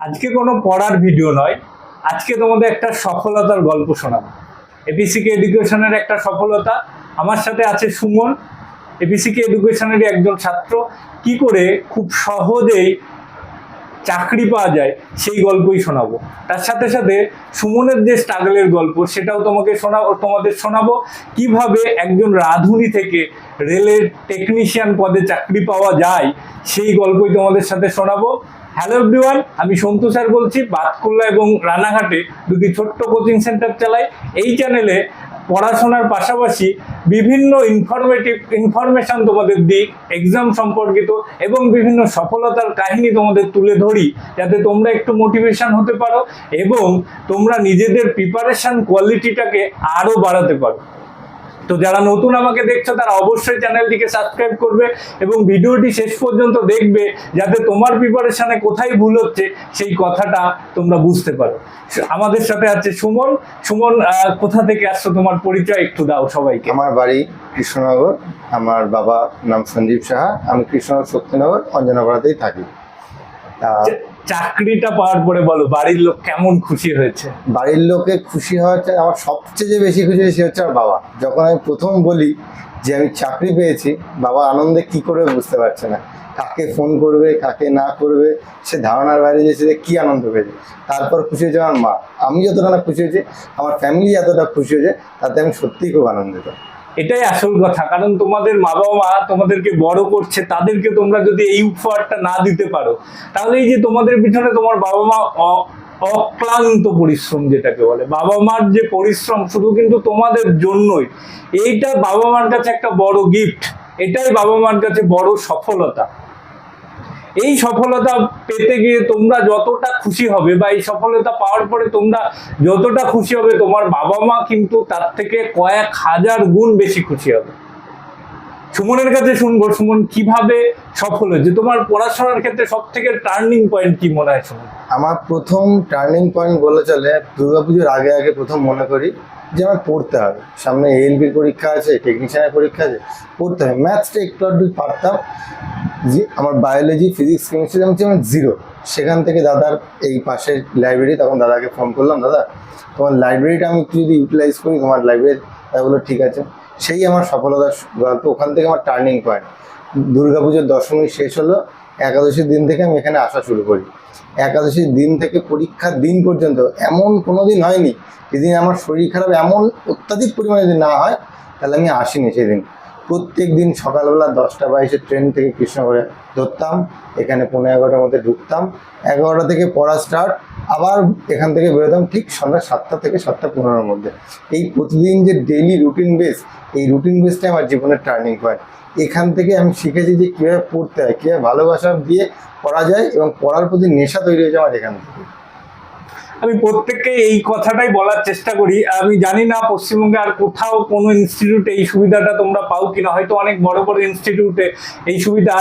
আজকে কোনো পড়ার ভিডিও নয়। আজকে তোমাদের একটা সফলতার গল্প শোনাবো। এপিসিকে এডুকেশনের একটা সফলতা। আমার সাথে আছে সুমন। এপিসিকে এডুকেশনেরই একজন ছাত্র। কি করে খুব সহজেই চাকরি পাওয়া যায়, সেই গল্পই শোনাবো। তার সাথে সাথে সুমনের যে স্ট্রাগলের গল্প, সেটাও তোমাকে শোনাবো তোমাদের শোনাবো। কীভাবে একজন রাঁধুনি থেকে রেলের টেকনিশিয়ান পদে চাকরি পাওয়া যায়, সেই গল্পই তোমাদের সাথে শোনাবো। হ্যালো এভরিওয়ান, আমি সন্তু স্যার বলছি, বাতকুল্লা এবং রানাঘাটে দুটি ছোট্ট কোচিং সেন্টার চালাই। এই চ্যানেলে পড়াশোনার পাশাপাশি বিভিন্ন ইনফরমেটিভ ইনফরমেশন তোমাদের দিক এক্সাম সম্পর্কিত এবং বিভিন্ন সফলতার কাহিনী তোমাদের তুলে ধরি, যাতে তোমরা একটু মোটিভেশন হতে পারো এবং তোমরা নিজেদের প্রিপারেশন কোয়ালিটিটাকে আরও বাড়াতে পারো। তো যারা নতুন আমাকে দেখছ তারা অবশ্যই চ্যানেলটিকে সাবস্ক্রাইব করবে এবং ভিডিওটি শেষ পর্যন্ত দেখবে যাতে তোমার প্রিপারেশনে কোথায় ভুল হচ্ছে সেই কথাটা তোমরা বুঝতে পারো। আমাদের সাথে আছে সুমন। সুমন কোথা থেকে আসছো তোমার পরিচয় একটু দাও সবাইকে। আমার বাড়ি কৃষ্ণনগর আমার বাবা নাম সঞ্জীব সাহা আমি কৃষ্ণনগর শক্তিনগর অঞ্জনাপাড়াতেই থাকি। চাকরিটা পাওয়ার পরে বলো, বাড়ির লোক কেমন খুশি হয়েছে? বাড়ির লোকে খুশি হওয়াটা আমার সবচেয়ে যে বেশি খুশি হয়েছে হচ্ছে আমার বাবা। যখন আমি প্রথম বলি যে আমি চাকরি পেয়েছি, বাবা আনন্দে কি করবে বুঝতে পারছে না। কাকে ফোন করবে, কাকে না করবে, সে ধারণার বাইরে যে সে কি আনন্দ পেয়েছে। তারপর খুশি হয়েছে আমার মা। আমি যতটা না খুশি হয়েছি, আমার ফ্যামিলি এতটা খুশি হয়েছে, তাতে আমি সত্যিই খুব আনন্দিত। এটাই আসল কথা। কারণ তোমাদের মা বাবা মা তোমাদেরকে বড় করছে, তাদেরকে তোমরা যদি এই উপহারটা না দিতে পারো, তাহলে এই যে তোমাদের পিছনে তোমার বাবা মা অক্লান্ত পরিশ্রম যেটাকে বলে। বাবা মার যে পরিশ্রম শুধু কিন্তু তোমাদের জন্যই। এইটা বাবা মার কাছে একটা বড় গিফট এটাই বাবা মার কাছে বড় সফলতা। এই সফলতা পেতে গিয়ে তোমরা যতটা খুশি হবে বা এই সফলতা পাওয়ার পরে তোমরা যতটা খুশি হবে, তোমার বাবা মা কিন্তু তার থেকে কয়েক হাজার গুণ বেশি খুশি হবে। সুমনের কাছে শুনব। সুমন, কীভাবে সফল হয়েছে তোমার পড়াশোনার ক্ষেত্রে সব থেকে টার্নিং পয়েন্ট কি মনে হয় সুমন আমার প্রথম টার্নিং পয়েন্ট বলে চলে, দুর্গাপুজোর আগে আগে প্রথম মনে করি যে আমার পড়তে হবে। সামনে এএলবির পরীক্ষা আছে টেকনিশিয়ানের পরীক্ষা আছে, পড়তে হবে। ম্যাথসটা একটু আধটু পারতাম। যে আমার বায়োলজি ফিজিক্স কেমিস্ট্রি আমি ছিলাম জিরো সেখান থেকে দাদার এই পাশের লাইব্রেরি তখন দাদাকে ফোন করলাম, দাদা, তোমার লাইব্রেরিটা আমি একটু যদি ইউটিলাইজ করি, তোমার লাইব্রেরি তাই ঠিক আছে। সেই আমার সফলতার গল্প, ওখান থেকে আমার টার্নিং পয়েন্ট দুর্গাপুজোর দশমী শেষ হলো, একাদশীর দিন থেকে আমি এখানে আসা শুরু করি। একাদশীর দিন থেকে পরীক্ষার দিন পর্যন্ত এমন কোনো দিন হয়নি, যেদিন আমার শরীর খারাপ, এমন অত্যাধিক পরিমাণে যদি না হয়, তাহলে আমি আসিনি সেদিন। প্রত্যেক দিন সকালবেলা দশটা বাইশে ট্রেন থেকে কৃষ্ণগড়ে ধরতাম। এখানে পনেরো এগারোটার মধ্যে ঢুকতাম। এগারোটা থেকে পড়া স্টার্ট আবার এখান থেকে বেরোতাম ঠিক সন্ধ্যা সাতটা থেকে সাতটা পনেরোর মধ্যে। এই প্রতিদিন যে ডেইলি রুটিন বেস এই রুটিন বেসটাই আমার জীবনের টার্নিং পয়েন্ট এখান থেকে আমি শিখেছি যে কীভাবে পড়তে হয়, কীভাবে ভালোবাসা দিয়ে পড়া যায় এবং পড়ার প্রতি নেশা তৈরি হয়েছে আমার এখান থেকে। আমি প্রত্যেককে এই কথাটাই বলার চেষ্টা করি। আমি জানি না পশ্চিমবঙ্গে আর কোথাও কোনো ইনস্টিটিউটে এই সুবিধাটা তোমরা পাও কিনা। হয়তো অনেক বড় বড় ইনস্টিটিউটে এই সুবিধা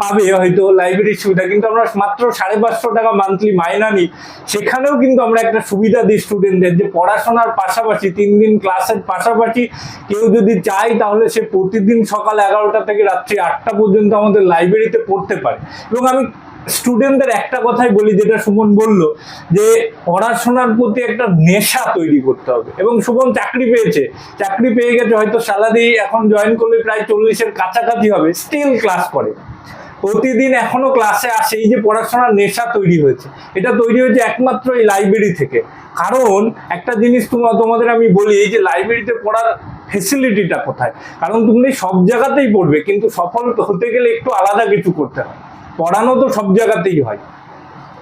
পাবে হয়তো লাইব্রেরির সুবিধা। কিন্তু আমরা মাত্র সাড়ে পাঁচশো টাকা মান্থলি মাইনা নিই। সেখানেও কিন্তু আমরা একটা সুবিধা দিই স্টুডেন্টদের যে পড়াশোনার পাশাপাশি, তিন দিন ক্লাসের পাশাপাশি কেউ যদি চায় তাহলে সে প্রতিদিন সকাল এগারোটা থেকে রাত্রি আটটা পর্যন্ত আমাদের লাইব্রেরিতে পড়তে পারে। এবং আমি স্টুডেন্টদের একটা কথাই বলি, যেটা সুমন বলল, যে পড়াশোনার প্রতি একটা নেশা তৈরি করতে হবে। এবং সুমন চাকরি পেয়েছে। চাকরি পেয়ে গেছে, হয়তো স্যালারি এখন জয়েন করলে প্রায় চল্লিশের কাছাকাছি হবে স্টিল ক্লাস করে। প্রতিদিন এখনও ক্লাসে আসে, এই যে পড়াশোনার নেশা তৈরি হয়েছে। এটা তৈরি হয়েছে একমাত্র এই লাইব্রেরি থেকে। কারণ একটা জিনিস তোমরা তোমাদের আমি বলি, এই যে লাইব্রেরিতে পড়ার ফেসিলিটিটা কোথায়? কারণ তুমি সব জায়গাতেই পড়বে, কিন্তু সফল হতে গেলে একটু আলাদা কিছু করতে হয়। পড়ানো তো সব জায়গাতেই হয়।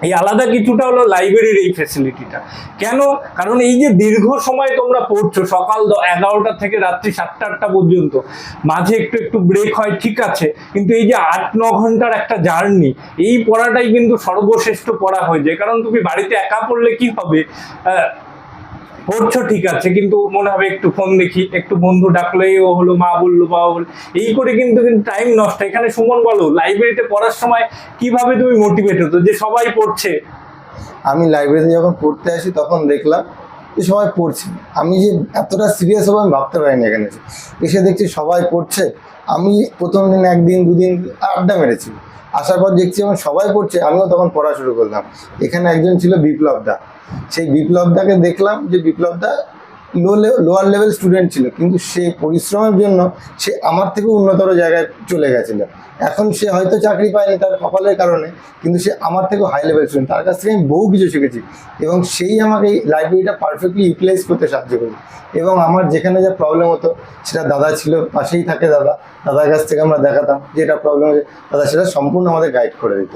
এই আলাদা কিছুটা হলো লাইব্রেরির এই ফেসিলিটিটা কেন? কারণ এই যে দীর্ঘ সময় তোমরা পড়ছো, সকাল এগারোটা থেকে রাত্রি সাতটা, আটটা পর্যন্ত, মাঝে একটু একটু ব্রেক হয়, ঠিক আছে, কিন্তু এই যে আট, ন ঘণ্টার একটা জার্নি এই পড়াটাই কিন্তু সর্বশ্রেষ্ঠ পড়া হয়ে যায়। কারণ তুমি বাড়িতে একা পড়লে কি হবে? পড়ছো ঠিক আছে, কিন্তু মনে হবে একটু ফোন দেখি, একটু বন্ধু ডাকলেই ও হলো মা বলল, বাবা বলল। এই করে কিন্তু কিন্তু টাইম নষ্ট। এখানে সুমন বলো লাইব্রেরিতে পড়ার সময় কীভাবে তুমি মোটিভেট হতো? যে সবাই পড়ছে। আমি লাইব্রেরিতে যখন পড়তে আসি, তখন দেখলাম যে সবাই পড়ছে। আমি যে এতটা সিরিয়াস হব আমি ভাবতে পারিনি এখানে এসে। দেখছি সবাই পড়ছে। আমি প্রথম দিন, একদিন, দুদিন আড্ডা মেরেছি। আসার পর দেখছি যখন সবাই পড়ছে, আমিও তখন পড়া শুরু করলাম। এখানে একজন ছিল বিপ্লবদা সেই বিপ্লবদাকে দেখলাম যে Biplab da low lower level student ছিল, কিন্তু সে পরিশ্রমের জন্য সে আমার থেকে উন্নতর জায়গায় চলে গেছিল। এখন সে হয়তো চাকরি পায়নি তার কপালের কারণে, কিন্তু সে আমার থেকে হাই লেভেল স্টুডেন্ট তার কাছ থেকে আমি বহু কিছু শিখেছি এবং সেই আমাকে এই লাইব্রেরিটা পারফেক্টলি ইউটিলাইজ করতে সাহায্য করেছে। এবং আমার যেখানে যা প্রবলেম হতো, সেটা দাদা ছিল, পাশেই থাকে দাদা। দাদার কাছ থেকে আমরা দেখাতাম যেটা প্রবলেম হয়েছে, দাদা সেটা সম্পূর্ণ আমাদের গাইড করে দিত।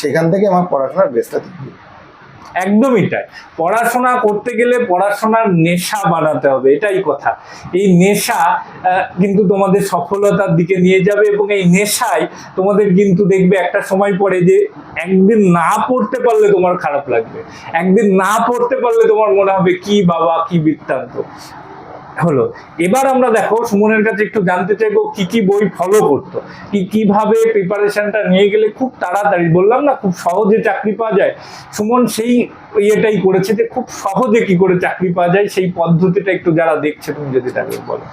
সেখান থেকে আমার পড়াশোনার বেসটা তৈরি একদমই তাই। পড়াশোনা করতে গেলে পড়াশোনার নেশা বানাতে হবে, এটাই কথা। এই নেশা কিন্তু তোমাদের সফলতার দিকে নিয়ে যাবে এবং এই নেশায় তোমাদের কিন্তু দেখবে একটা সময় পরে যে একদিন না পড়তে পারলে তোমার খারাপ লাগবে। একদিন না পড়তে পারলে তোমার মনে হবে, কি বাবা, কি বৃত্তান্ত। হলো। এবার আমরা দেখো, সুমনের কাছে একটু জানতে চাইব, কি কি বই ফলো করতো? কি কীভাবে প্রিপারেশনটা নিয়ে গেলে খুব তাড়াতাড়ি, বললাম না, খুব সহজে চাকরি পাওয়া যায়। সুমন সেই ইয়েটাই করেছে যে খুব সহজে কি করে চাকরি পাওয়া যায়, সেই পদ্ধতিটা একটু যারা দেখছে, তুমি যদি তাকে বলো।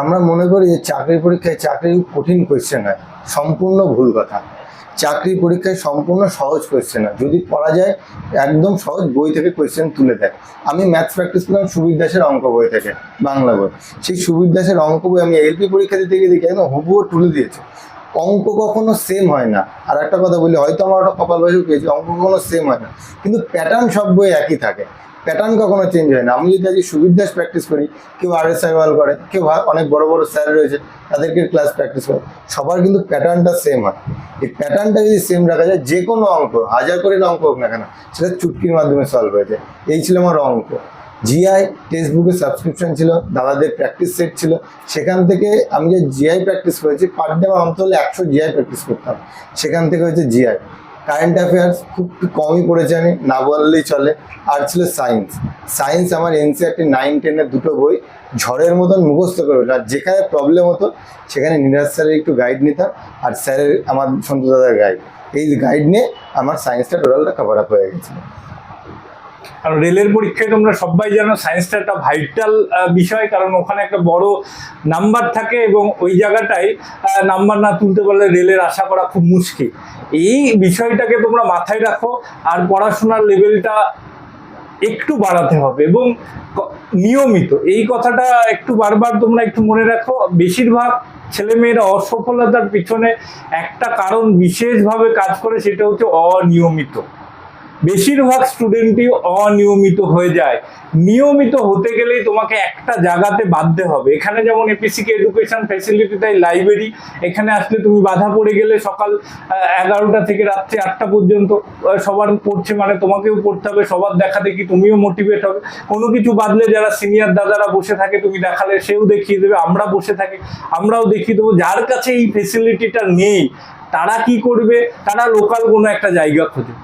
আমরা মনে করি যে চাকরির পরীক্ষায় চাকরি কঠিন কোয়েশ্চেন হয়, সম্পূর্ণ ভুল কথা। চাকরি পরীক্ষায় সম্পূর্ণ সহজ কোয়েশ্চেন হয় যদি পড়া যায়, একদম সহজ বই থেকে কোয়েশ্চেন তুলে দেয়। আমি ম্যাথ প্র্যাকটিস করলাম, সুবীর দাসের অঙ্ক বই থেকে, বাংলা বই। সেই সুবীর দাসের অঙ্ক বই আমি এলপি পরীক্ষা দিতে গিয়ে দেখি, একদম হুবুও তুলে দিয়েছে। অঙ্ক কখনো সেম হয় না। আর একটা কথা বলি, হয়তো আমার ওটা কপাল বাজু পেয়েছি অঙ্ক কখনো সেম হয় না। কিন্তু প্যাটার্ন সব বই একই থাকে। প্যাটার্ন কখনো চেঞ্জ হয় না। আমি যদি আজকে সুবির দাস প্র্যাকটিস করি, কেউ আর এস আইওয়াল করে, কেউ অনেক বড় বড় স্যার রয়েছে, তাদেরকে ক্লাস প্র্যাকটিস করে সবার কিন্তু প্যাটার্নটা সেম হয়। এই প্যাটার্নটা যদি সেম রাখা যায়, যে কোনো অঙ্ক, হাজার করে অঙ্ক হোক না কেন, সেটা চুটকির মাধ্যমে সলভ হয়েছে এই ছিল আমার অঙ্ক। জিআই টেক্সট বুকের সাবস্ক্রিপশন ছিল, দাদাদের প্র্যাকটিস সেট ছিল। সেখান থেকে আমি যে জিআই প্র্যাকটিস করেছি পার ডে আমার অন্তত একশো জিআই প্র্যাকটিস করতাম। সেখান থেকে হয়েছে জিআই কারেন্ট অ্যাফেয়ার্স খুব কমই পড়েছে আমি না বললেই চলে। আর ছিল সায়েন্স সায়েন্স আমার এনসিআরটি নাইন টেনের দুটো বই ঝড়ের মতন মুখস্থ করে আর যেখানে প্রবলেম হতো, সেখানে নিরাজ স্যারের একটু গাইড নিতাম, আর স্যারের আমার সন্তু দাদার গাইড এই গাইড নিয়ে আমার সায়েন্সটা টোটালটা কভার আপ হয়ে গেছিল। কারণ রেলের পরীক্ষায় তোমরা সবাই জানো সায়েন্সটা একটা ভাইটাল বিষয়। কারণ ওখানে একটা বড় নাম্বার থাকে এবং ওই জায়গাটায় নাম্বার না তুলতে পারলে রেলের আশা করা খুব মুশকিল। এই বিষয়টাকে তোমরা মাথায় রাখো, আর পড়াশোনার লেভেলটা একটু বাড়াতে হবে এবং নিয়মিত। এই কথাটা একটু বারবার তোমরা একটু মনে রাখো, বেশিরভাগ ছেলেমেয়েরা অসফলতার পিছনে একটা কারণ বিশেষভাবে কাজ করে, সেটা হচ্ছে অনিয়মিত। বেশিরভাগ স্টুডেন্টই অনিয়মিত হয়ে যায়। নিয়মিত হতে গেলেই তোমাকে একটা জায়গাতে বাঁধতে হবে। এখানে যেমন এপিসিকে এডুকেশন ফ্যাসিলিটি তাই লাইব্রেরি এখানে আসলে তুমি বাধা পড়ে গেলে সকাল এগারোটা থেকে রাত্রি আটটা পর্যন্ত সবার পড়ছে মানে তোমাকেও পড়তে হবে, সবার দেখা দেখি তুমিও মোটিভেট হবে। কোনো কিছু বাদলে যারা সিনিয়র দাদারা বসে থাকে, তুমি দেখালে সেও দেখিয়ে দেবে, আমরা বসে থাকি, আমরাও দেখিয়ে দেবো। যার কাছে এই ফেসিলিটিটা নেই, তারা কি করবে? তারা লোকাল কোনো একটা জায়গা খোঁজে।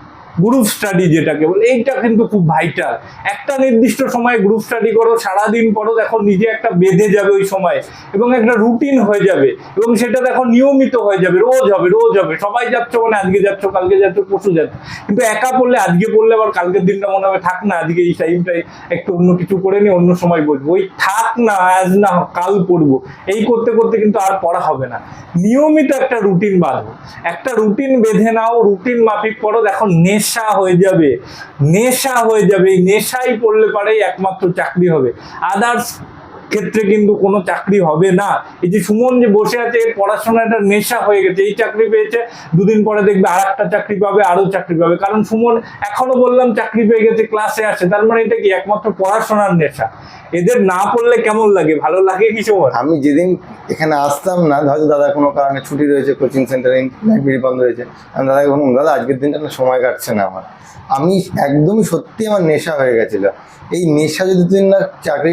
গ্রুপ স্টাডি যেটাকে বলে, এইটা কিন্তু খুব ভাইটাল একটা নির্দিষ্ট সময় গ্রুপ স্টাডি করো, সারাদিন পরও দেখো নিজে একটা বেঁধে যাবে ওই সময়, এবং একটা রুটিন হয়ে যাবে, এবং সেটা দেখো নিয়মিত হয়ে যাবে, রোজ হবে রোজ হবে। সবাই যাচ্ছ মানে আজকে যাচ্ছ, কালকে যাচ্ছ, পরশু যাচ্ছ। কিন্তু একা পড়লে, আজকে পড়লে আবার কালকের দিনটা মনে হবে, থাক না, আজকে এই টাইমটাই একটু অন্য কিছু করে নি অন্য সময় বসবো। ওই থাক না, আজ না কাল পড়ব। এই করতে করতে কিন্তু আর পড়া হবে না। নিয়মিত একটা রুটিন বাঁধবো একটা রুটিন বেঁধে নাও রুটিন মাফিক পড়ো, দেখো নেশা হয়ে যাবে নেশা হয়ে যাবে নেশাই পড়লে পারে একমাত্র চাকরি হবে। আদার্স ক্ষেত্রে কিন্তু কোনো চাকরি হবে না। এই যে সুমন যে বসে আছে, এর পড়াশোনাটা নেশা হয়ে গেছে। এই চাকরি পেয়েছে, দুদিন পরে দেখবে আর একটা চাকরি পাবে, আরও চাকরি পাবে। কারণ সুমন এখনও বললাম চাকরি পেয়ে গেছে ক্লাসে আসে তার মানে এটা কি একমাত্র পড়াশোনার নেশা? এদের না পড়লে কেমন লাগে? ভালো লাগে কি সুমন? আমি যেদিন এখানে আসতাম না হয়তো দাদা কোনো কারণে ছুটি রয়েছে, কোচিং সেন্টারে লাইব্রেরি বন্ধ রয়েছে। আমি দাদাকে বললাম দাদা, আজকের দিনটা না সময় কাটছে না আমার। আমি একদমই সত্যি আমার নেশা হয়ে গেছিল। এই নেশা যদি দিন না চাকরি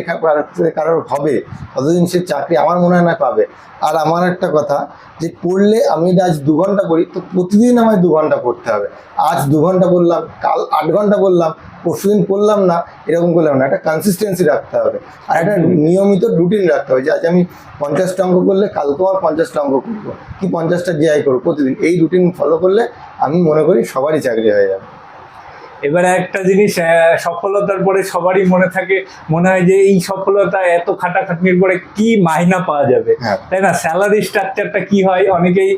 কারোর হবে, ততদিন সে চাকরি আমার মনে হয় না পাবে। আর আমার একটা কথা, যে পড়লে আমি আজ দু ঘণ্টা করি তো প্রতিদিন আমায় দু ঘণ্টা পড়তে হবে। আজ দু ঘণ্টা পড়লাম, কাল আট ঘণ্টা পড়লাম পরশুদিন পড়লাম না, এরকম করলাম না। একটা কনসিস্টেন্সি রাখতে হবে। আর একটা নিয়মিত রুটিন রাখতে হবে, যে আজ আমি পঞ্চাশটা অঙ্ক করলে কালকেও আর পঞ্চাশটা অঙ্ক করব। কি পঞ্চাশটা জিআই করব প্রতিদিন, এই রুটিন ফলো করলে আমি মনে করি সবারই চাকরি হয়ে যাবে। এবারে একটা জিনিস সফলতার পরে সবারই মনে থাকে মনে হয় যে এই সফলতা এত খাটাখাটনির পরে কি মাইনা পাওয়া যাবে? হ্যাঁ। তাই না? স্যালারি স্ট্রাকচারটা কি হয়? অনেকেই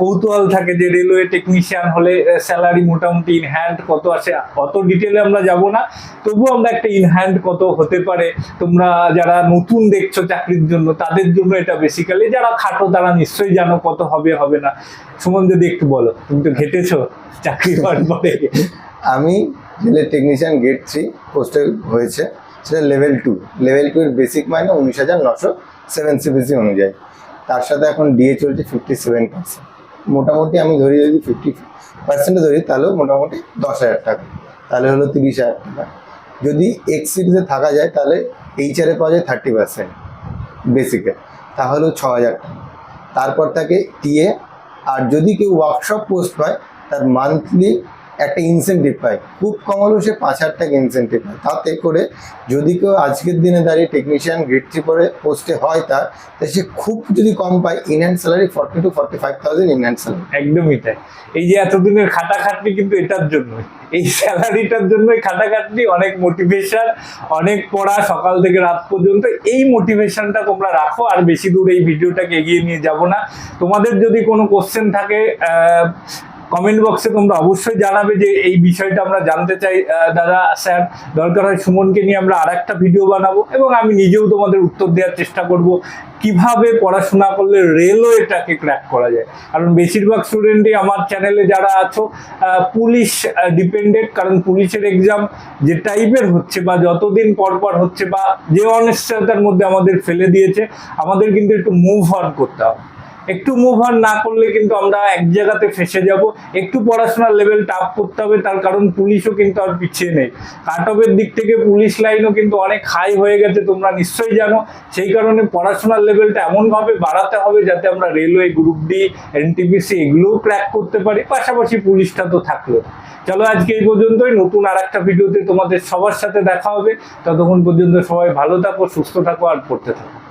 কৌতূহল থাকে যে রেলওয়ে টেকনিশিয়ান হলে স্যালারি মোটামুটি ইন হ্যান্ড কত আসে? অত ডিটেলে আমরা যাব না। তবুও আমরা একটা ইন হ্যান্ড কত হতে পারে? তোমরা যারা নতুন দেখছ চাকরির জন্য তাদের জন্য এটা বেসিক্যালি যারা খাটো তারা নিশ্চয়ই জানো কত হবে হবে না। সুমন যদি একটু বলো তুমি তো ঘেটেছো চাকরি হওয়ার পরে। আমি রেলের টেকনিশিয়ান গেট থ্রি পোস্টে হয়েছে, সেটা লেভেল টু লেভেল টু এর বেসিক মাইনে উনিশ হাজার নশো সেভেন সিবিসি অনুযায়ী। তার সাথে এখন ডিএ চলছে ফিফটি সেভেন পার্সেন্ট মোটামুটি আমি ধরি যদি ফিফটি পার্সেন্টে ধরি তাহলেও মোটামুটি দশ হাজার টাকা। তাহলে হলো তিরিশ হাজার টাকা। যদি এক্স সিরিজে থাকা যায়, তাহলে এইচআরে পাওয়া যায় থার্টি পার্সেন্ট বেসিকে তাহলেও ছ হাজার টাকা। তারপর থাকে টিএ আর যদি কেউ ওয়ার্কশপ পোস্ট পায়, তার মান্থলি একটা ইনসেন্টিভ পায়। খুব কম হলেও সে পাঁচ হাজার টাকা ইনসেন্টিভ পায়। তাতে করে যদি কেউ আজকের দিনে দাঁড়িয়ে টেকনিশিয়ান গ্রেড থ্রি পরে পোস্টে হয় তার, তা সে খুব যদি কম পায় in hand salary forty two forty five thousand in hand salary একদমই তাই। এই যে এতদিনের খাটাখাটনি কিন্তু এটার জন্যই। এই স্যালারিটার জন্যই খাটাখাটনি, অনেক মোটিভেশন অনেক পড়া সকাল থেকে রাত পর্যন্ত, এই মোটিভেশনটা তোমরা রাখো, আর বেশি দূর এই ভিডিওটাকে এগিয়ে নিয়ে যাব না। তোমাদের যদি কোনো কোশ্চেন থাকে কমেন্ট বক্সে তোমরা অবশ্যই জানাবে যে এই বিষয়টা আমরা জানতে চাই দাদা, স্যার। দরকার হয় সুমনকে নিয়ে আমরা আর একটা ভিডিও বানাবো এবং আমি নিজেও তোমাদের উত্তর দেওয়ার চেষ্টা করব কীভাবে পড়াশোনা করলে রেলওয়েটাকে ক্র্যাক করা যায়। কারণ বেশিরভাগ স্টুডেন্টই আমার চ্যানেলে যারা আছো পুলিশ ডিপেন্ডেন্ট কারণ পুলিশের এক্সাম যে টাইপের হচ্ছে বা যতদিন পর পর হচ্ছে বা যে অনিশ্চয়তার মধ্যে আমাদের ফেলে দিয়েছে, আমাদের কিন্তু একটু মুভ অন করতে হবে। একটু মুভ অন না করলে কিন্তু আমরা এক জায়গাতে ফেসে যাব। একটু পড়াশোনার লেভেলটা আপ করতে হবে, তার কারণ পুলিশও কিন্তু আর পিছিয়ে নেই। কাট অফের দিক থেকে পুলিশ লাইনও কিন্তু অনেক হাই হয়ে গেছে, তোমরা নিশ্চয়ই জানো। সেই কারণে পড়াশোনার লেভেলটা এমনভাবে বাড়াতে হবে যাতে আমরা রেলওয়ে গ্রুপ ডি এনটিপিসি এগুলোও ক্র্যাক করতে পারি। পাশাপাশি পুলিশটা তো থাকল। চলো আজকে এই পর্যন্তই। নতুন আর একটা ভিডিওতে তোমাদের সবার সাথে দেখা হবে। ততক্ষণ পর্যন্ত সবাই ভালো থাকো, সুস্থ থাকো, আর পড়তে থাকো।